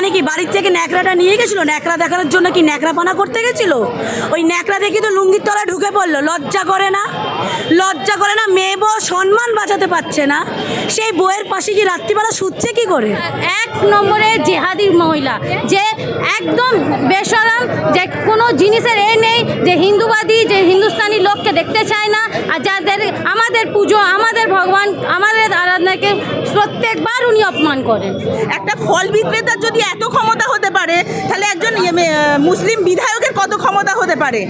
মানে কি বাড়ির থেকে ন্যাকড়াটা নিয়ে গেছিল? ন্যাকড়া দেখানোর জন্য কি ন্যাকড়া পানা করতে গেছিল? ওই ন্যাকড়া দেখি তো লুঙ্গির তলায় ঢুকে পড়ল। লজ্জা করে না? লজ্জা করে না? মেয়ে বউ সম্মান বাঁচাতে পারছে না? সেই বউয়ের পাশে কি রাত্রিবেলা শুচ্ছে কি করে? এক নম্বরে জেহাদি মহিলা যে একদম বেসরম যে কোনো জিনিসের এ নেই যে হিন্দুবাদী যে হিন্দুস্তানি লোককে দেখতে চায় না আর যাদের আমাদের পুজো আমাদের ভগবান আমাদের আরাধনাকে প্রত্যেকবার উনি অপমান করেন। একটা ফল বিক্রেতার যদি এত ক্ষমতা হতে পারে? তাহলে একজন ইয়ে মুসলিম বিধায়কের কত ক্ষমতা হতে পারে?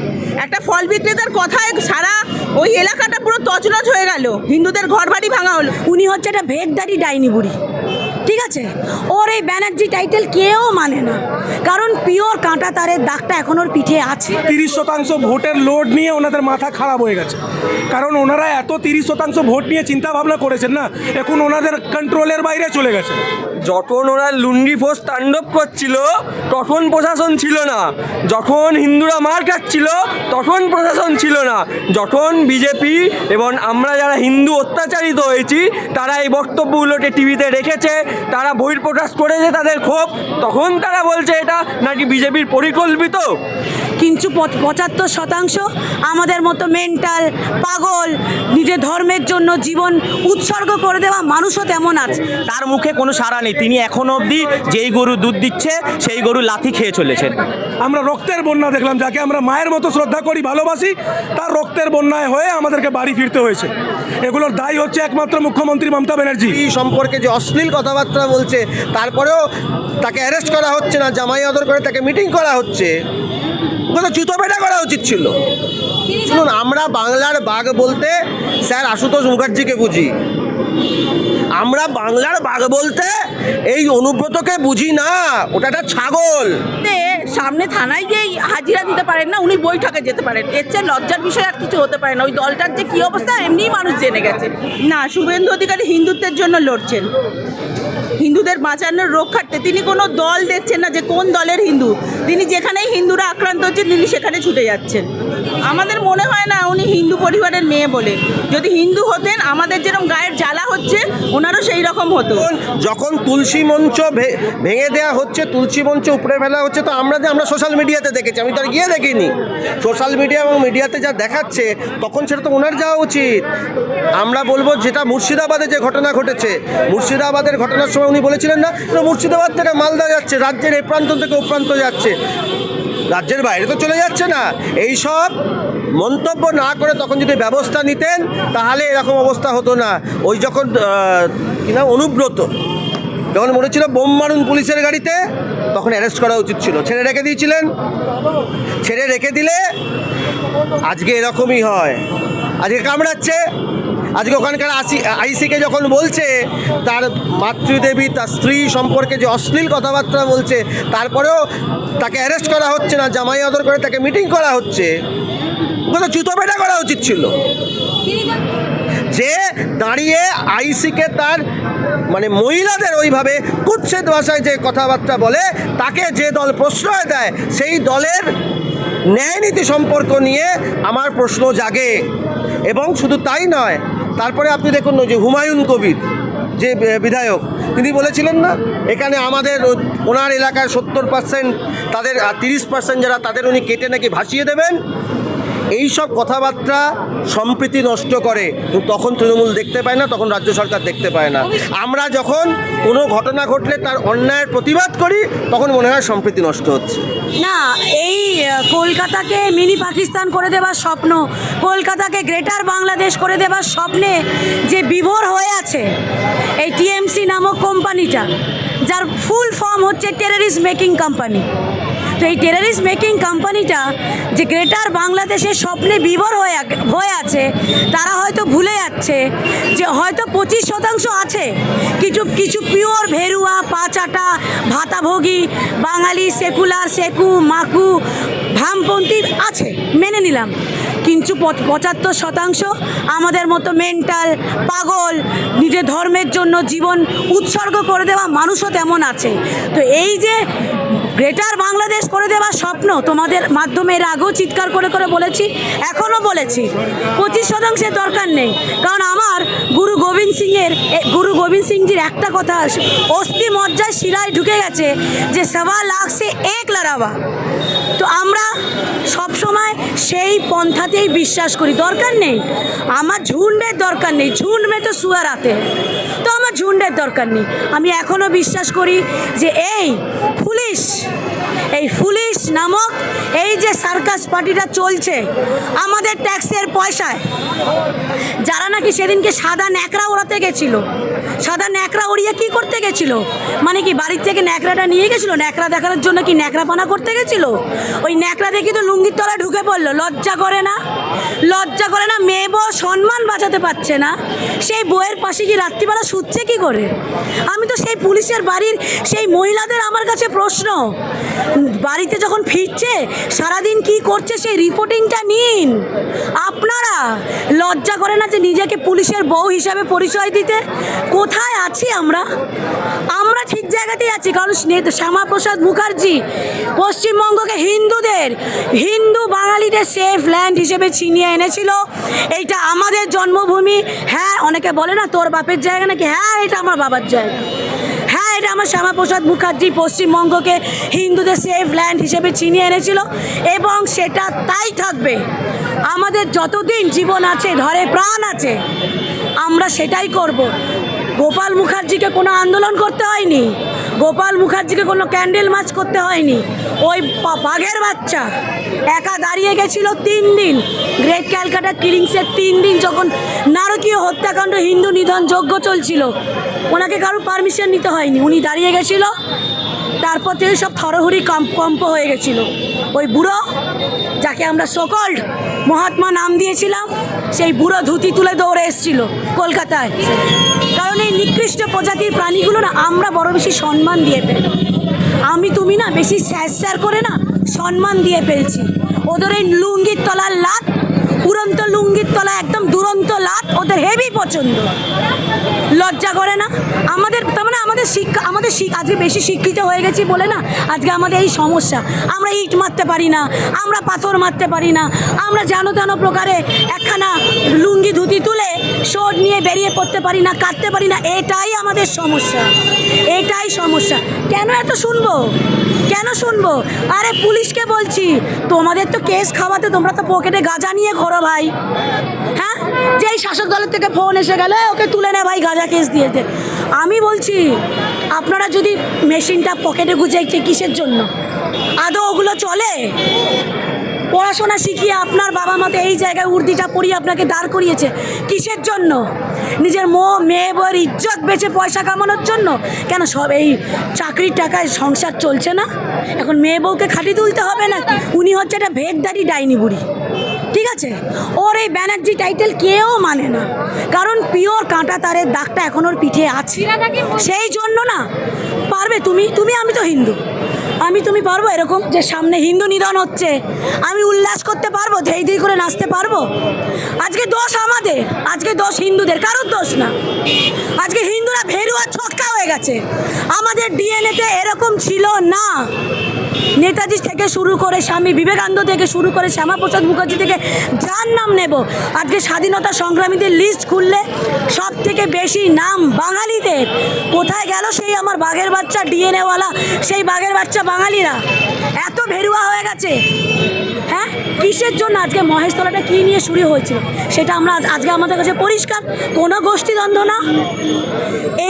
একটা ফল বিক্রেতার কথায় সারা ওই এলাকাটা পুরো তছনছ হয়ে গেল। হিন্দুদের ঘর বাড়ি ভাঙা হলো। উনি হচ্ছে একটা ভেদদারি ডাইনি বুড়ি। ঠিক আছে? ওর এই ব্যানার্জি টাইটেল কেউ মানে না। কারণ পিওর কাঁটা তারের দাগটা এখন ওর পিঠে আছে। তিরিশ শতাংশ ভোটের লোড নিয়ে ওনাদের মাথা খারাপ হয়ে গেছে। কারণ ওনারা এত তিরিশ শতাংশ ভোট নিয়ে চিন্তা ভাবনা করেছেন না এখন ওনাদের কন্ট্রোলের বাইরে চলে গেছে। যখন ওরা লুঙ্গি ফোর্স তাণ্ডব করছিল তখন প্রশাসন ছিল না। যখন হিন্দুরা মার খাচ্ছিল তখন প্রশাসন ছিল না। যখন বিজেপি এবং আমরা যারা হিন্দু অত্যাচারিত হয়েছি তারা এই বক্তব্যগুলোকে টিভিতে রেখেছে তারা বহির্প্রকাশ করেছে তাদের ক্ষোভ তখন তারা বলছে এটা নাকি বিজেপির পরিকল্পিত? কিন্তু পঁচ- পঁচাত্তর শতাংশ আমাদের মতো মেন্টাল পাগল নিজের ধর্মের জন্য জীবন উৎসর্গ করে দেওয়া মানুষও তেমন আছে। তার মুখে কোনো সাড়া নেই। তিনি এখনও অবধি যেই গরু দুধ দিচ্ছে সেই গরু লাথি খেয়ে চলেছেন। আমরা রক্তের বন্যা দেখলাম যাকে আমরা মায়ের মতো শ্রদ্ধা করি ভালোবাসি তার রক্তের বন্যায় হয়ে আমাদেরকে বাড়ি ফিরতে হয়েছে। এগুলোর দায়ী হচ্ছে একমাত্র মুখ্যমন্ত্রী মমতা ব্যানার্জি। এই সম্পর্কে যে অশ্লীল কথাবার্তা বলছে তারপরেও তাকে অ্যারেস্ট করা হচ্ছে না জামাই আদর করে তাকে মিটিং করা হচ্ছে। তো জুতো পেটা করা উচিত ছিল। শুনুন আমরা বাংলার বাঘ বলতে স্যার আশুতোষ মুখার্জিকে বুঝি। আমরা বাংলার বাঘ বলতে এই অনুব্রতকে বুঝি না ওটা একটা ছাগল। তে সামনে থানায় গিয়ে হাজিরা দিতে পারেন না উনি বৈঠকে যেতে পারেন। এর চেয়ে লজ্জার বিষয় আর কিছু হতে পারে না। ওই দলটার যে কী অবস্থা এমনিই মানুষ জেনে গেছে। না শুভেন্দু অধিকারী হিন্দুত্বের জন্য লড়ছেন। হিন্দুদের বাঁচানোর রক্ষার্থে তিনি কোনো দল দেখছেন না যে কোন দলের হিন্দু। তিনি যেখানেই হিন্দুরা আক্রান্ত হচ্ছেন তিনি সেখানে ছুটে যাচ্ছেন। আমাদের মনে হয় না উনি হিন্দু পরিবারের মেয়ে বলে। যদি হিন্দু হতেন, আমাদের যেরকম গায়ের জ্বালা হচ্ছে, ওনারও সেই রকম হতো। যখন- তুলসী মঞ্চ ভেঙে দেওয়া হচ্ছে, তুলসী মঞ্চ উপরে ফেলা হচ্ছে, তো আমরা যে আমরা সোশ্যাল মিডিয়াতে দেখেছি। আমি তো আর গিয়ে দেখিনি। সোশ্যাল মিডিয়া এবং মিডিয়াতে যা দেখাচ্ছে, তখন সেটা তো ওনার যাওয়া উচিত। আমরা বলব যেটা মুর্শিদাবাদে যে ঘটনা ঘটেছে, মুর্শিদাবাদের ঘটনার সময় উনি বলেছিলেন না "না, মুর্শিদাবাদ থেকে মালদা যাচ্ছে রাজ্যের এ প্রান্ত থেকে ও প্রান্ত যাচ্ছে। রাজ্যের বাইরে তো চলে যাচ্ছে না। এই সব মন্তব্য না করে তখন যদি ব্যবস্থা নিতেন তাহলে এরকম অবস্থা হতো না। ওই যখন আহ, কি না অনুব্রত যখন মনে ছিল বোম মারুন পুলিশের গাড়িতে তখন অ্যারেস্ট করা উচিত ছিল। ছেড়ে রেখে দিয়েছিলেন। ছেড়ে রেখে দিলে আজকে এরকমই হয়। আজকে কামড়াচ্ছে। আজকে ওখানকার আসি আইসিকে যখন বলছে, তার মাতৃদেবী, তার স্ত্রী সম্পর্কে যে অশ্লীল কথাবার্তা বলছে, তারপরেও তাকে অ্যারেস্ট করা হচ্ছে না, জামাই আদর করে তাকে মিটিং করা হচ্ছে। তো জুতো পেটা করা উচিত ছিল। যে দাঁড়িয়ে আইসিকে তার মানে মহিলাদের ওইভাবে কুচ্ছেদ ভাষায় যে কথাবার্তা বলে, তাকে যে দল প্রশ্রয় দেয়, সেই দলের ন্যায় নীতি সম্পর্ক নিয়ে আমার প্রশ্ন জাগে। এবং শুধু তাই নয় তারপরে আপনি দেখুন যে হুমায়ুন কবির, যে বিধায়ক, তিনি বলেছিলেন না, এখানে আমাদের ওনার এলাকায় সত্তর পার্সেন্ট তাদের তিরিশ পার্সেন্ট যারা তাদের উনি কেটে নাকি ভাসিয়ে দেবেন এই সব কথাবার্তা সম্প্রীতি নষ্ট করে তখন তৃণমূল দেখতে পায় না, তখন রাজ্য সরকার দেখতে পায় না। আমরা যখন কোনো ঘটনা ঘটলে তার অন্যায়ের প্রতিবাদ করি, তখন মনে হয় সম্প্রীতি নষ্ট হচ্ছে। না, এই কলকাতাকে মিনি পাকিস্তান করে দেওয়ার স্বপ্ন, কলকাতাকে গ্রেটার বাংলাদেশ করে দেওয়ার স্বপ্নে যে বিভোর হয়ে আছে, এই টিএমসি নামক কোম্পানিটা, যার ফুল ফর্ম হচ্ছে টেররিস্ট মেকিং কোম্পানি। তো এই টেরারিস্ট মেকিং কোম্পানিটা যে গ্রেটার বাংলাদেশের স্বপ্নে বিভোর হয়ে হয়ে আছে, তারা হয়তো ভুলে যাচ্ছে যে হয়তো পঁচিশ শতাংশ আছে। কিছু কিছু পিওর ভেরুয়া, পাচাটা, ভাতাভোগী, বাঙালি, সেকুলার, সেকু, মাকু, ভামপন্থী আছে। মেনে নিলাম। কিন্তু পঁচ- পঁচাত্তর শতাংশ। আমাদের মতো মেন্টাল পাগল, নিজের ধর্মের জন্য জীবন উৎসর্গ করে দেওয়া মানুষও তেমন আছে। তো এই যে গ্রেটার বাংলাদেশ করে দেওয়ার স্বপ্ন তোমাদের মাধ্যমে এর আগেও চিৎকার করে করে বলেছি, এখনও বলেছি। পঁচিশ শতাংশের দরকার নেই। কারণ আমার গুরু গোবিন্দ সিংয়ের গুরু গোবিন্দ সিংজির একটা কথা অস্থি মজ্জায় শিরায় ঢুকে গেছে যে সবা লাখ সে এক লড়াবা তো আমরা সব সময় সেই পন্থাতেই বিশ্বাস করি। দরকার নেই। আমার ঝুন্ডের দরকার নেই। ঝুন্ড মে তো শুয়ার আতে তো আমার ঝুন্ডের দরকার নেই। আমি এখনও বিশ্বাস করি যে এই পুলিশ এই পুলিশ নামক এই যে সার্কাস পার্টিটা চলছে, আমাদের ট্যাক্সের পয়সায়, যারা নাকি সেদিনকে সাদা ন্যাকড়া ওড়াতে গেছিল সাদা ন্যাকড়া উড়িয়ে কি করতে গেছিল? মানে কি বাড়ির থেকে ন্যাকড়াটা নিয়ে গেছিল? ন্যাকড়া দেখানোর জন্য কি ন্যাকড়া পানা করতে গেছিল? ওই ন্যাকড়া দেখি তো লুঙ্গির তলায় ঢুকে পড়ল। লজ্জা করে না? লজ্জা করে না? মেয়ে বউ সম্মান বাঁচাতে পারছে না? সেই বইয়ের পাশে কি রাত্রিবেলা শুচ্ছে কি করে? আমি তো সেই পুলিশের বাড়ির সেই মহিলাদের আমার কাছে প্রশ্ন। বাড়িতে যখন ফিরছে, সারাদিন কি করছে সেই রিপোর্টিংটা নিন। আপনারা লজ্জা করে না যে নিজেকে পুলিশের বউ হিসাবে পরিচয় দিতে? কোথায় আছি আমরা? আমরা ঠিক জায়গাতেই আছি, কারণ শ্যামাপ্রসাদ মুখার্জি পশ্চিমবঙ্গকে হিন্দুদের, হিন্দু বাঙালিদের সেফ ল্যান্ড হিসেবে ছিনিয়ে এনেছিল। এইটা আমাদের জন্মভূমি। হ্যাঁ অনেকে বলে না, তোর বাপের জায়গা নাকি? হ্যাঁ এটা আমার বাবার জায়গা। হ্যাঁ এটা আমার শ্যামাপ্রসাদ মুখার্জি পশ্চিমবঙ্গকে হিন্দুদের সেফ ল্যান্ড হিসেবে চিনিয়ে এনেছিল, এবং সেটা তাই থাকবে। আমাদের যতদিন জীবন আছে ধরে প্রাণ আছে, আমরা সেটাই করব। গোপাল মুখার্জিকে কোনো আন্দোলন করতে হয়নি। গোপাল মুখার্জিকে কোনো ক্যান্ডেল মার্চ করতে হয়নি। ওই বাঘের বাচ্চা একা দাঁড়িয়ে গেছিল তিন দিন। গ্রেট ক্যালকাটা কিলিংসের তিন দিন যখন নারকীয় হত্যাকাণ্ড, হিন্দু নিধন যজ্ঞ চলছিল, ওনাকে কারোর পারমিশন নিতে হয়নি। উনি দাঁড়িয়ে গেছিল, তারপর থেকে সব থরহরি কম্প হয়ে গেছিল। ওই বুড়ো যাকে আমরা সকল্ড মহাত্মা নাম দিয়েছিলাম, সেই বুড়ো ধুতি তুলে দৌড়ে এসেছিল কলকাতায়। কারণ এই নিকৃষ্ট প্রজাতির প্রাণীগুলো না আমরা বড় বেশি সম্মান দিয়ে পেল আমি তুমি না বেশি স্যার স্যার করে না সম্মান দিয়ে ফেলছি ওদের এই লুঙ্গির তলার লাত উড়ন্ত লুঙ্গির তলা একদম দুরন্ত লাত ওদের হেভি পছন্দ। লজ্জা করে না? আমাদের, তার মানে আমাদের শিক্ষা, আমাদের আজকে বেশি শিক্ষিত হয়ে গেছি বলে না? আজকে আমাদের এই সমস্যা। আমরা ইট মারতে পারি না, আমরা পাথর মারতে পারি না। আমরা যেন তেন প্রকারে একখানা লুঙ্গি ধুতি তুলে শোট নিয়ে বেরিয়ে পড়তে পারি না, কাটতে পারি না, এটাই আমাদের সমস্যা। এটাই সমস্যা। কেন এত শুনব? কেন শুনব? আরে পুলিশকে বলছি, তোমাদের তো কেস খাওয়াতে তোমরা তো পকেটে গাঁজা নিয়ে ঘোরো ভাই। হ্যাঁ? যেই শাসক দলের থেকে ফোন এসে গেল ওকে তুলে নে ভাই, গাঁজা কেস দিয়েছে। আমি বলছি, আপনারা যদি মেশিনটা পকেটে গুজেছে কিসের জন্য? আদৌ ওগুলো চলে? পড়াশোনা শিখিয়ে আপনার বাবা মা তো এই জায়গায় উর্দিটা পড়িয়ে আপনাকে দাঁড় করিয়েছে। কিসের জন্য? নিজের মো, মেয়ে বউয়ের ইজ্জত বেছে পয়সা কামানোর জন্য? কেন সব এই চাকরির টাকায় সংসার চলছে না? এখন মেয়ে বউকে খাটি তুলতে হবে না উনি হচ্ছে একটা ভেদদারি ডাইনি বুড়ি। ঠিক আছে? ওর এই ব্যানার্জি টাইটেল কেউ মানে না। কারণ পিওর কাঁটা তারের দাগটা এখন ওর পিঠে আছে। সেই জন্য না, পারবে? তুমি তুমি, আমি তো হিন্দু। আমি, তুমি পারব এরকম যে সামনে হিন্দু নিধন হচ্ছে। আমি উল্লাস করতে পারব? ধেই ধেই করে নাচতে পারব? আজকে দোষ আমাদের। আজকে দোষ হিন্দুদের। কারোর দোষ না। আজকে হিন্দুরা ভেরুয়া ছক্কা হয়ে গেছে। আমাদের ডিএনএতে এরকম ছিল না। নেতাজি থেকে শুরু করে স্বামী বিবেকানন্দ থেকে শুরু করে শ্যামাপ্রসাদ মুখার্জি থেকে যার নাম নেব, আজকে স্বাধীনতা সংগ্রামীদের লিস্ট খুললে সব থেকে বেশি নাম বাঙালিদের। কোথায় গেল সেই আমার বাঘের বাচ্চা ডিএনএওয়ালা সেই বাঘের বাচ্চা বাঙালিরা। এত ভেরুয়া হয়ে গেছে। হ্যাঁ? কিসের জন্য আজকে মহেশতলাটা কী নিয়ে শুরু হয়েছিল? সেটা আমরা আজকে আমাদের কাছে পরিষ্কার। কোনো গোষ্ঠীদ্বন্দ্ব না।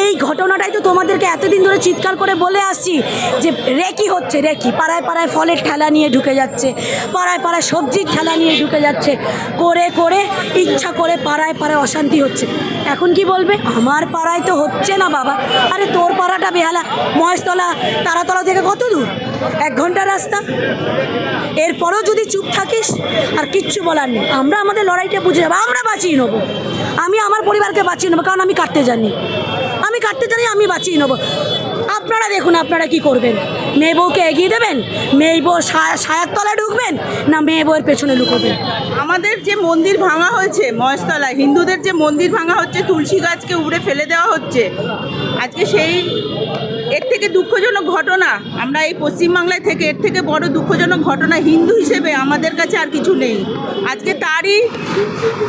এই ঘটনাটাই তো তোমাদেরকে এতদিন ধরে চিৎকার করে বলে আসছি যে রেকি হচ্ছে রেকি। পাড়ায় পাড়ায় ফলের ঠেলা নিয়ে ঢুকে যাচ্ছে। পাড়ায় পাড়ায় সবজির ঠেলা নিয়ে ঢুকে যাচ্ছে। করে করে ইচ্ছা করে পাড়ায় পাড়ায় অশান্তি হচ্ছে। এখন কি বলবে? আমার পাড়ায় তো হচ্ছে না বাবা। আরে তোর পাড়াটা বেহালা। মহেশতলা, তারাতলা থেকে কত দূর? এক ঘণ্টা রাস্তা। এরপরও যদি চুপ থাকিস, আর কিচ্ছু বলার নেই। আমরা আমাদের লড়াইটা বুঝে যাব আমরা বাঁচিয়ে নেব। আমি আমার পরিবারকে বাঁচিয়ে নেব, কারণ আমি কাটতে জানি। আমি কাটতে জানি, আমি বাঁচিয়ে নেব। আপনারা দেখুন আপনারা কি করবেন? মেয়ে বউকে এগিয়ে দেবেন? মেয়ে বউ সায়ার তলায় ঢুকবেন? না মেয়ে বউয়ের পেছনে লুকোবেন? আমাদের যে মন্দির ভাঙা হয়েছে, মহেশতলায়, হিন্দুদের যে মন্দির ভাঙা হচ্ছে, তুলসী গাছকে উড়ে ফেলে দেওয়া হচ্ছে। আজকে সেই এর থেকে দুঃখজনক ঘটনা, আমরা এই পশ্চিমবাংলায় থেকে এর থেকে বড় দুঃখজনক ঘটনা হিন্দু হিসেবে আমাদের কাছে আর কিছু নেই। আজকে তারই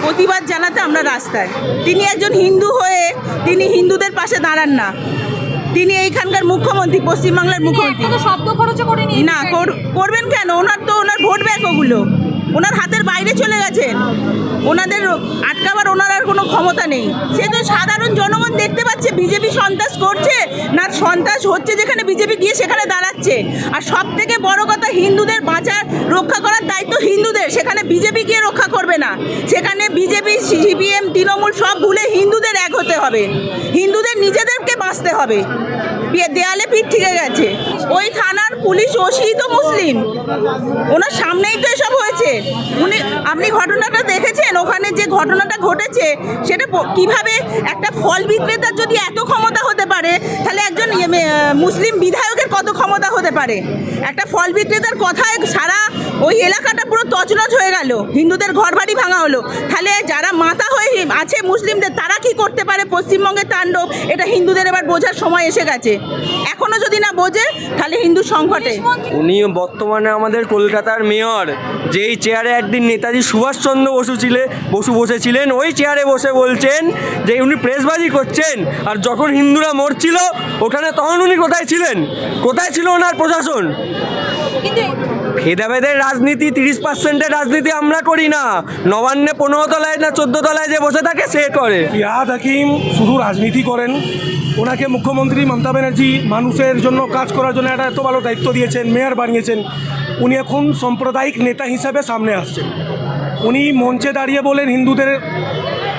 প্রতিবাদ জানাতে আমরা রাস্তায়। তিনি একজন হিন্দু হয়ে তিনি হিন্দুদের পাশে দাঁড়ান না। তিনি এইখানকার মুখ্যমন্ত্রী পশ্চিমবাংলার মুখ্যমন্ত্রী। শব্দ খরচ না কর- করবেন কেন? ওনার তো ওনার ভোট ব্যাংক ওগুলো। ওনার হাতের বাইরে চলে গেছেন। ওনাদের আটকাবার ওনার আর কোনো ক্ষমতা নেই। সে তো সাধারণ জনগণ দেখতে পাচ্ছে, বিজেপি সন্ত্রাস করছে না সন্ত্রাস হচ্ছে যেখানে বিজেপি গিয়ে সেখানে দাঁড়াচ্ছে। আর সব থেকে বড় কথা, হিন্দুদের বাঁচার, রক্ষা করার দায়িত্ব হিন্দুদের। সেখানে বিজেপি গিয়ে রক্ষা করবে না। সেখানে বিজেপি, সিপিএম, তৃণমূল সব ভুলে হিন্দুদের এক হতে হবে। হিন্দুদের নিজেদেরকে বাঁচতে হবে। দেয়ালে পিঠ থেকে গেছে। ওই থানার পুলিশ ওসি তো মুসলিম। ওনার সামনেই তো এসব হয়েছে। উনি, আপনি ঘটনাটা দেখেছেন? ওখানে যে ঘটনাটা ঘটেছে, সেটা কীভাবে একটা ফল বিক্রেতার যদি এত ক্ষমতা হতে পারে, তাহলে একজন ইয়ে মুসলিম বিধায়কের কত ক্ষমতা হতে পারে? একটা ফল বিক্রেতার কথায় সারা ওই এলাকাটা পুরো তছনছ হয়ে গেল। হিন্দুদের ঘর বাড়ি ভাঙা হলো। তাহলে যারা মাথা হয়ে আছে মুসলিমদের তারা কি করতে পারে? পশ্চিমবঙ্গের তাণ্ডব এটা হিন্দুদের এবার বোঝার সময় এসে গেছে। এখনও যদি না বোঝে তাহলে হিন্দু সংকটে। উনি বর্তমানে আমাদের কলকাতার মেয়র। যেই চেয়ারে একদিন নেতাজি সুভাষচন্দ্র বসু ছিলে বসু বসেছিলেন ওই চেয়ারে বসে বলছেন যে উনি প্রেসবাজি করছেন আর যখন হিন্দুরা মরছিল ওখানে তখন উনি কোথায় ছিলেন? কোথায় ছিল ওনার প্রশাসন? ভেদাভেদের রাজনীতি তিরিশ পার্সেন্টের রাজনীতি আমরা করি না। নবান্নে পনেরো তলায় না চোদ্দ তলায় যে বসে থাকে সে করে। ফিরাদ হাকিম শুধু রাজনীতি করেন। ওনাকে মুখ্যমন্ত্রী মমতা ব্যানার্জি মানুষের জন্য কাজ করার জন্য একটা এত ভালো দায়িত্ব দিয়েছেন, মেয়র বানিয়েছেন। উনি এখন সাম্প্রদায়িক নেতা হিসাবে সামনে আসছেন। উনি মঞ্চে দাঁড়িয়ে বলেন হিন্দুদের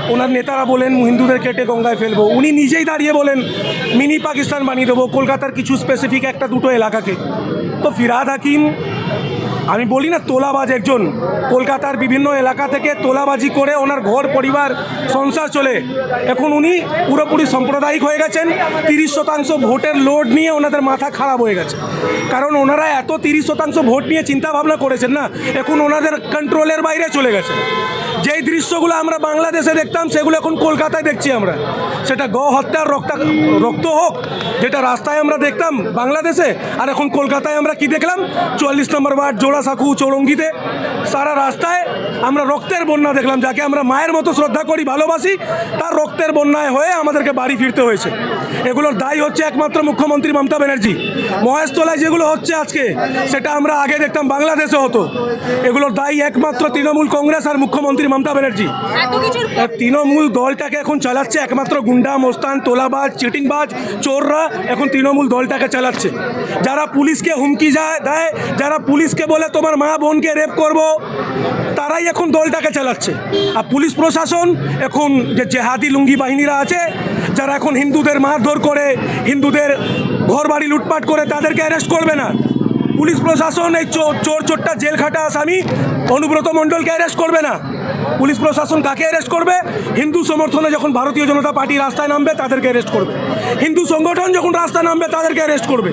ওনার নেতারা বলেন, হিন্দুদের কেটে গঙ্গায় ফেলব। উনি নিজেই দাঁড়িয়ে বলেন, মিনি পাকিস্তান বানিয়ে দেবো। কলকাতার কিছু স্পেসিফিক একটা দুটো এলাকাকে। তো ফিরাদ হাকিম আমি বলি না তোলাবাজ একজন। কলকাতার বিভিন্ন এলাকা থেকে তোলাবাজি করে ওনার ঘর, পরিবার, সংসার চলে। এখন উনি পুরোপুরি সাম্প্রদায়িক হয়ে গেছেন। তিরিশ শতাংশ ভোটের লোড নিয়ে ওনাদের মাথা খারাপ হয়ে গেছে। কারণ ওনারা এত তিরিশ শতাংশ ভোট নিয়ে চিন্তা ভাবনা করেছেন না, এখন ওনাদের কন্ট্রোলের বাইরে চলে গেছে। যেই দৃশ্যগুলো আমরা বাংলাদেশে দেখতাম, সেগুলো এখন কলকাতায় দেখছি আমরা। সেটা গ হত্যার রক্ত রক্ত হোক, যেটা রাস্তায় আমরা দেখতাম বাংলাদেশে, আর এখন কলকাতায় আমরা কি দেখলাম? চুয়াল্লিশ নম্বর ওয়ার্ড জোড়াসাঁকু চৌরঙ্গিতে। সারা রাস্তায় আমরা রক্তের বন্যা দেখলাম যাকে আমরা মায়ের মতো শ্রদ্ধা করি ভালোবাসি। তার রক্তের বন্যায় হয়ে আমাদেরকে বাড়ি ফিরতে হয়েছে। এগুলোর দায়ী হচ্ছে একমাত্র মুখ্যমন্ত্রী মমতা ব্যানার্জি। মহেশতলায় যেগুলো হচ্ছে আজকে সেটা আমরা আগে দেখতাম বাংলাদেশে হতো। এগুলোর দায়ী একমাত্র তৃণমূল কংগ্রেস আর মুখ্যমন্ত্রী মমতা ব্যানার্জি। তৃণমূল দলটাকে এখন চালাচ্ছে একমাত্র গুন্ডা মোস্তান তোলাবাজ চিটিংবাজ চোররা এখন তৃণমূল দলটাকে চালাচ্ছে। যারা পুলিশকে হুমকি যায় দেয় যারা পুলিশকে বলে তোমার মা বোনকে রেপ করব। তারাই এখন দলটাকে চালাচ্ছে। আর পুলিশ প্রশাসন, এখন যে জেহাদি লুঙ্গি বাহিনীরা আছে, যারা এখন হিন্দুদের মারধর করে, হিন্দুদের ঘর বাড়ি লুটপাট করে, তাদেরকে অ্যারেস্ট করবে না। পুলিশ প্রশাসন, এই চোর চোর চোরটা জেল খাটা আসামি অনুব্রত মণ্ডলকে অ্যারেস্ট করবে না। পুলিশ প্রশাসন কাকে অ্যারেস্ট করবে? হিন্দু সমর্থনে যখন ভারতীয় জনতা পার্টি রাস্তায় নামবে, তাদেরকে অ্যারেস্ট করবে। হিন্দু সংগঠন যখন রাস্তায় নামবে, তাদেরকে অ্যারেস্ট করবে।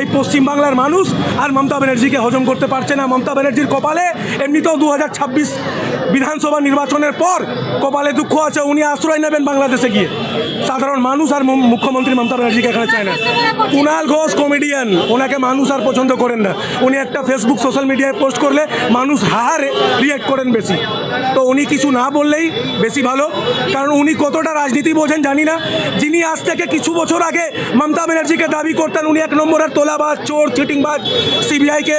এই পশ্চিমবাংলার মানুষ আর মমতা ব্যানার্জিকে হজম করতে পারছে না। মমতা ব্যানার্জির কপালে এমনিতেও দু হাজার ছাব্বিশ বিধানসভা নির্বাচনের পর কপালে দুঃখ আছে, উনি আশ্রয় নেবেন বাংলাদেশে গিয়ে। সাধারণ মানুষ আর মুখ্যমন্ত্রী মমতা ব্যানার্জিকে এখানে চায় না। কুণাল ঘোষ কমেডিয়ান ওনাকে মানুষ আর পছন্দ করেন না। উনি একটা ফেসবুক সোশ্যাল মিডিয়ায় পোস্ট করলে মানুষ হাহারে রিয়েক্ট করেন বেশি। তো উনি কিছু না বললেই বেশি ভালো। কারণ উনি কতটা রাজনীতি বোঝেন জানি না। যিনি আজ থেকে কিছু বছর আগে মমতা ব্যানার্জিকে দাবি করতেন, উনি এক নম্বরের তোলাবাজ, চোর চিটিংবাজ সিবিআইকে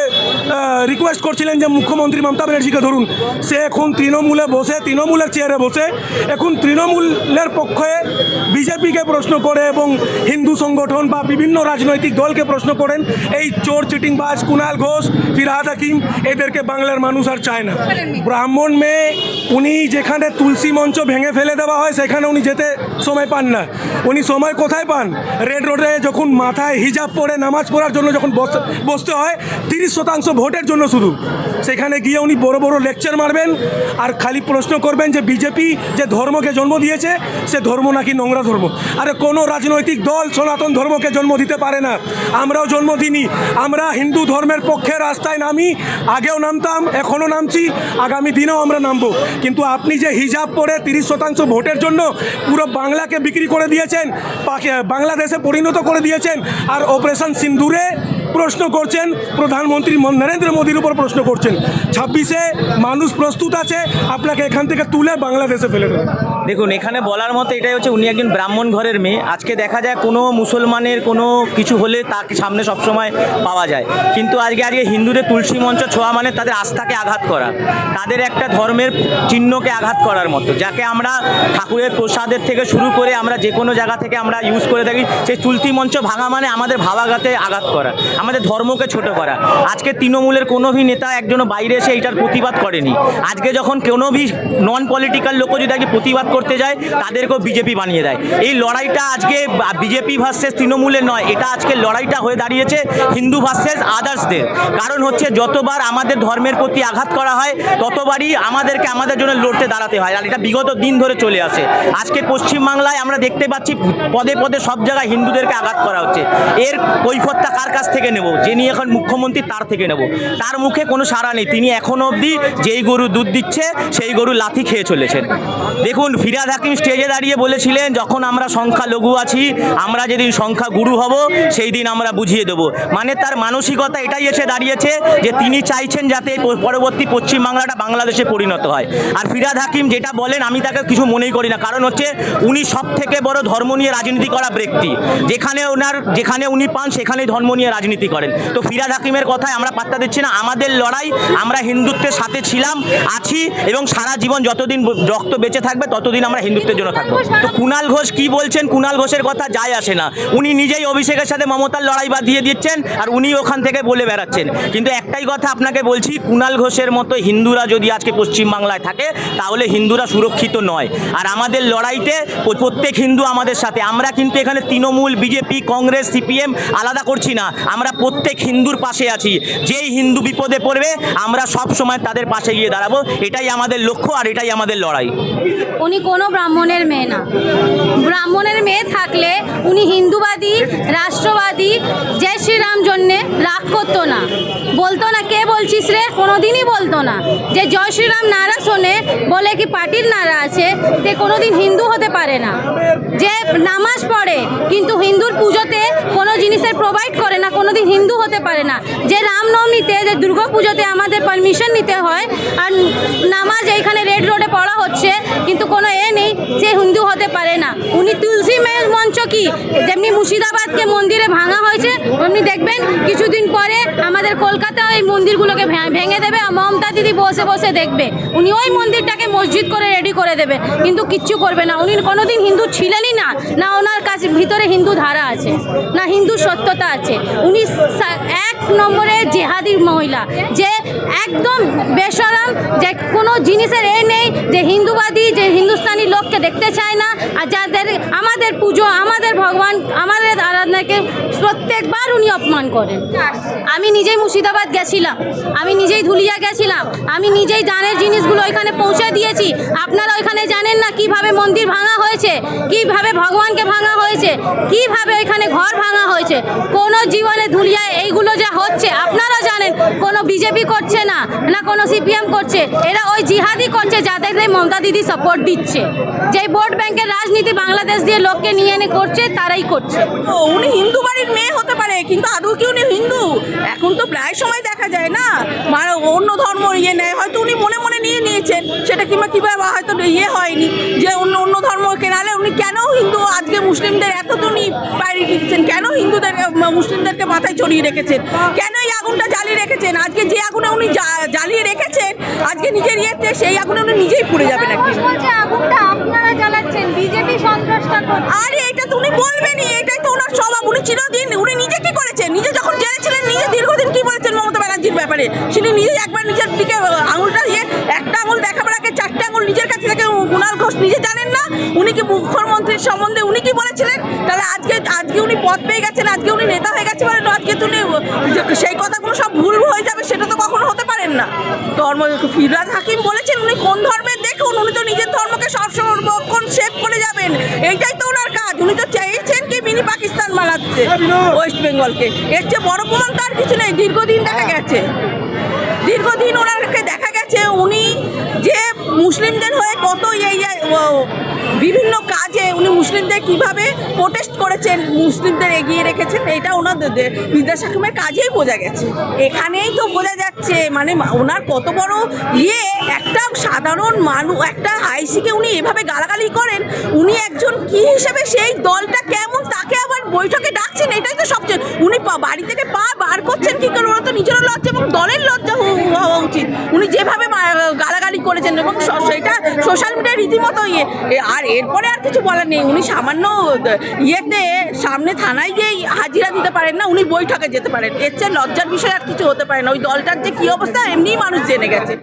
রিকোয়েস্ট করছিলেন যে মুখ্যমন্ত্রী মমতা ব্যানার্জিকে ধরুন। সে এখন তৃণমূলে বসে, তৃণমূলের চেয়ারে বসে, এখন তৃণমূলের পক্ষে বিজেপিকে প্রশ্ন করে এবং হিন্দু সংগঠন বা বিভিন্ন রাজনৈতিক দলকে প্রশ্ন করেন, এই চোর, চিটিংবাজ কুণাল ঘোষ, ফিরহাদ হাকিম, এদেরকে বাংলার মানুষ আর চায় না। ব্রাহ্মণ মেয়ে, উনি যেখানে তুলসী মঞ্চ ভেঙে ফেলে দেওয়া হয়, সেখানে উনি যেতে সময় পান না। উনি সময় কোথায় পান? রেড রোডে যখন মাথায় হিজাব পরে নামাজ পড়ার জন্য যখন বস- বসতে হয়, তিরিশ শতাংশ ভোটের জন্য শুধু। সেখানে গিয়ে উনি বড় বড় লেকচার মারবেন আর খালি প্রশ্ন করবেন যে বিজেপি যে ধর্মকে জন্ম দিয়েছে, সে ধর্ম নাকি নোংরা ধর্ম? আরে কোনো রাজনৈতিক দল সনাতন ধর্মকে জন্ম দিতে পারে না। আমরাও জন্ম দিইনি। আমরা হিন্দু ধর্মের পক্ষে রাস্তায় নামি, আগেও নামতাম, এখনও নামছি, আগামী দিনেও আমরা নামবো। কিন্তু আপনি যে হিজাব পরে তিরিশ শতাংশ ভোটের জন্য পুরো বাংলাকে বিক্রি করে দিয়েছেন বাংলাদেশে পরিণত করে দিয়েছেন, আর অপারেশন সিন্দুরে প্রশ্ন করছেন প্রধানমন্ত্রী নরেন্দ্র মোদীর উপর প্রশ্ন করছেন। ছাব্বিশে মানুষ প্রস্তুত আছে, আপনাকে এখান থেকে তুলে বাংলাদেশে ফেলে দেবে। দেখুন, এখানে বলার মতো এটাই হচ্ছে উনি একজন ব্রাহ্মণ ঘরের মেয়ে। আজকে দেখা যায় কোনো মুসলমানের কোনো কিছু হলে তাকে সামনে সবসময় পাওয়া যায়। কিন্তু আজকে আজকে হিন্দুদের তুলসী মঞ্চ ছোঁয়া মানে তাদের আস্থাকে আঘাত করা তাদের একটা ধর্মের চিহ্নকে আঘাত করার মতো। যাকে আমরা ঠাকুরের প্রসাদের থেকে শুরু করে আমরা যে কোনো জায়গা থেকে আমরা ইউজ করে থাকি, সেই তুলসী মঞ্চ ভাঙা মানে আমাদের ভাবাঘাতে আঘাত করা, আমাদের ধর্মকে ছোট করা। আজকে তৃণমূলের কোনো ভি নেতা একজনও বাইরে এসে এটার প্রতিবাদ করেনি। আজকে যখন কোনো ভি নন পলিটিক্যাল লোকও যদি আজকে প্রতিবাদ করতে যায়, তাদেরকেও বিজেপি বানিয়ে দেয়। এই লড়াইটা আজকে বিজেপি ভার্সেস তৃণমূলের নয়, এটা আজকে লড়াইটা হয়ে দাঁড়িয়েছে হিন্দু ভার্সেস আদার্সদের কারণ হচ্ছে যতবার আমাদের ধর্মের প্রতি আঘাত করা হয়, ততবারই আমাদেরকে আমাদের জন্য লড়তে দাঁড়াতে হয়। আর এটা বিগত দিন ধরে চলে আসে। আজকে পশ্চিমবাংলায় আমরা দেখতে পাচ্ছি পদে পদে সব জায়গায় হিন্দুদেরকে আঘাত করা হচ্ছে। এর কৈফতটা কার কাছ থেকে নেব? যিনি এখন মুখ্যমন্ত্রী, তার থেকে নেব। তার মুখে কোনো সাড়া নেই। তিনি এখনও অবধি যেই গরু দুধ দিচ্ছে, সেই গরু লাথি খেয়ে চলেছেন। দেখুন ফিরাদ হাকিম স্টেজে দাঁড়িয়ে বলেছিলেন, যখন আমরা সংখ্যা লঘু আছি, আমরা যেদিন সংখ্যা গুরু হব সেই দিন আমরা বুঝিয়ে দেব। মানে তার মানসিকতা এটাই এসে দাঁড়িয়েছে যে তিনি চাইছেন যাতে পরবর্তী পশ্চিমবাংলাটা বাংলাদেশে পরিণত হয়। আর ফিরাদ হাকিম যেটা বলেন, আমি তাকে কিছু মনেই করি না। কারণ হচ্ছে, উনি সব থেকে বড় ধর্ম নিয়ে রাজনীতি করা ব্যক্তি। যেখানে ওনার, যেখানে উনি পান, সেখানেই ধর্ম নিয়ে রাজনীতি করেন। তো ফিরাদ হাকিমের কথায় আমরা পাত্তা দিচ্ছি না। আমাদের লড়াই, আমরা হিন্দুত্বের সাথে ছিলাম, আছি, এবং সারা জীবন যতদিন রক্ত বেঁচে থাকবে ততদিন আমরা হিন্দুত্বের জন্য থাকব। তো কুণাল ঘোষ কি বলছেন? কুণাল ঘোষের কথা যায় আসে না। উনি নিজেই অভিষেকের সাথে মমতার লড়াই বাদ দিয়ে দিচ্ছেন আর উনি ওখান থেকে বলে বেড়াচ্ছেন। কিন্তু একটাই কথা আপনাকে বলছি কুণাল ঘোষের মতো হিন্দুরা যদি আজকে পশ্চিমবাংলায় থাকে, তাহলে হিন্দুরা সুরক্ষিত নয়। আর আমাদের লড়াইতে প্রত্যেক হিন্দু আমাদের সাথে। আমরা কিন্তু এখানে তৃণমূল, বিজেপি, কংগ্রেস, সিপিএম আলাদা করছি না। আমরা প্রত্যেক হিন্দুর পাশে আছি। যেই হিন্দু বিপদে পড়বে, আমরা সব সময় তাদের পাশে গিয়ে দাঁড়াবো। এটাই আমাদের লক্ষ্য আর এটাই আমাদের লড়াই। উনি কোনো ব্রাহ্মণের মেয়ে না। ব্রাহ্মণের মেয়ে থাকলে উনি হিন্দুবাদী, রাষ্ট্রবাদী, জয় শ্রীরাম জন্যে রাগ করতো না। বলতো না, কে বলছিস রে? কোনোদিনই বলতো না। যে জয় শ্রীরাম নারা শোনে, বলে কি পার্টির নারা আছে, তে কোনোদিন হিন্দু হতে পারে না। যে নামাজ পড়ে, কিন্তু হিন্দুর পুজোতে কোনো জিনিসের প্রোভাইড করে না, কোনোদিন হিন্দু হতে পারে না। যে রামনবমীতে, যে দুর্গা পুজোতে আমাদের পারমিশন নিতে হয়, আর নামাজ এইখানে রেড রোডে পড়া হচ্ছে, কিন্তু কোনো এ নেই যে হিন্দু হতে পারে না। উনি তুলসী মেয়ের মঞ্চ কি? যেমনি মুর্শিদাবাদকে মন্দিরে ভাঙা হয়েছে আপনি দেখবেন কিছুদিন পরে আমাদের কলকাতা ওই মন্দিরগুলোকে ভেঙে দেবে আর মমতা দিদি বসে বসে দেখবে। উনি ওই মন্দিরটাকে মসজিদ করে রেডি করে দেবে। কিন্তু কিচ্ছু করবে না। উনি কোনোদিন হিন্দু ছিলেনই না। না ওনার কাছে ভিতরে হিন্দু ধারা আছে, না হিন্দু সত্যতা আছে। উনি এক নম্বরে জেহাদির মহিলা একদম বেসরম, যে কোনো জিনিসের এ নেই যে হিন্দুবাদী, যে হিন্দুস্তানি লোককে দেখতে চায় না। আর যাদের আমাদের পুজো, আমাদের ভগবান, আমাদের আরাধনাকে প্রত্যেকবার উনি অপমান করেন। আমি নিজেই মুর্শিদাবাদ গেছিলাম, আমি নিজেই ধুলিয়া গেছিলাম, আমি নিজেই দানের জিনিসগুলো ওইখানে পৌঁছে দিয়েছি। আপনারা ওইখানে জানেন না কীভাবে মন্দির ভাঙা হয়েছে, কীভাবে ভগবানকে ভাঙা হয়েছে, কীভাবে ওইখানে ঘর ভাঙা হয়েছে। কোনো জীবনে ধুলিয়ায় এইগুলো যা হচ্ছে, আপনারা জানেন, কোনো বিজেপি করছে না। না না কোনো সিপিএম করছে, এরা ওই জিহাদি করছে যাদের মমতা দিদি সাপোর্ট দিচ্ছে। যে ভোট ব্যাংকের রাজনীতি বাংলাদেশ দিয়ে লোককে নিয়ে এনে করছে, তারাই করছে। ও, উনি হিন্দু বাড়ির মেয়ে হতে পারে, কিন্তু আদৌ কি উনি হিন্দু? এখন তো প্রায় সময় দেখা যায় না। মানে অন্য ধর্ম ইয়ে নেয়, হয়তো উনি মনে মনে নিয়ে নিয়েছেন, সেটা কিংবা কীভাবে হয়তো ইয়ে হয়নি, যে অন্য অন্য ধর্মকে নালে উনি কেন হিন্দু? আজকে মুসলিমদের এত তো উনি প্রায়োরিটি দিচ্ছেন, কেন হিন্দুদের, মুসলিমদেরকে মাথায় চড়িয়ে রেখেছেন? কেন এই আগুনটা জ্বালিয়ে রেখেছেন? আজকে যে আগুনে উনি জ্বালিয়ে রেখেছেন আজকে নিজের ইয়েতে সেই আগুনে উনি নিজেই পুড়ে যাবেন একদিন আগুনটা আপনারা জ্বালাচ্ছেন বিজেপি সন্ত্রাসটা আরে এটা তো উনি বলবেনই এটাই তো ওনার স্বভাব। উনি চিরদিন উনি নিজে কি করেছেন? নিজে যখন জেলে ছিলেন নিজে দীর্ঘদিন কি বলেছেন মমতা ব্যানার্জির ব্যাপারে? তিনি নিজে একবার নিজের দিকে আঙুলটা দিয়ে একটা আঙুল দেখাবার আগে কুণাল ঘোষ নিজে জানেন না। উনি কি মুখ্যমন্ত্রীর সম্বন্ধে উনি কি বলেছিলেন? তাহলে আজকে আজকে উনি পদ পেয়ে গেছেন আজকে উনি নেতা হয়ে গেছে মানে আজকে তুমি সেই কথাগুলো সব ভুল হয়ে যাবে সেটা তো কখনো হতে পারেন না। ধর্ম ফিরাজ হাকিম বলেছেন উনি কোন ধর্মের দেখুন উনি তো নিজের ধর্মকে সবসময় কখন শেপ করে যাবেন। এইটাই তো ওনার কাজ। উনি তো চেয়েছেন কি মিনি পাকিস্তান বানাচ্ছে ওয়েস্ট বেঙ্গলকে। এর চেয়ে বড় প্রমাণ তার কিছু নেই। দীর্ঘদিন দেখা গেছে। দীর্ঘদিন ওনারকে দেখা গেছে উনি যে মুসলিমদের হয়ে কত এই এই, বিভিন্ন কাজে উনি মুসলিমদের কীভাবে প্রোটেস্ট করেছেন মুসলিমদের এগিয়ে রেখেছেন এটা ওনাদের বিদ্যাস হাকিমের কাজেই বোঝা গেছে। এখানেই তো বোঝা যাচ্ছে মানে ওনার কত বড় ইয়ে একটা সাধারণ মানুষ একটা আইসিকে উনি এভাবে গালাগালি করেন উনি একজন কি হিসেবে সেই দলটা কেমন তাকে আবার বৈঠকে ডাকছেন এটাই তো সবচেয়ে উনি বাড়ি থেকে পা বার করছেন কি করে ওরা তো নিজেরও লজ্জা এবং দলের লজ্জা হওয়া উচিত। উনি যেভাবে গালাগালি করেছেন এবং সেটা সোশ্যাল মিডিয়ায় রীতিমতো ইয়ে। আর এরপরে আর কিছু বলার নেই। উনি সামান্য ইয়েতে সামনে থানায় গিয়েই হাজিরা দিতে পারেন না, উনি বৈঠকে যেতে পারেন। এর চেয়ে লজ্জার বিষয় আর কিছু হতে পারে না। ওই দলটার যে কী অবস্থা, এমনিই মানুষ জেনে গেছে।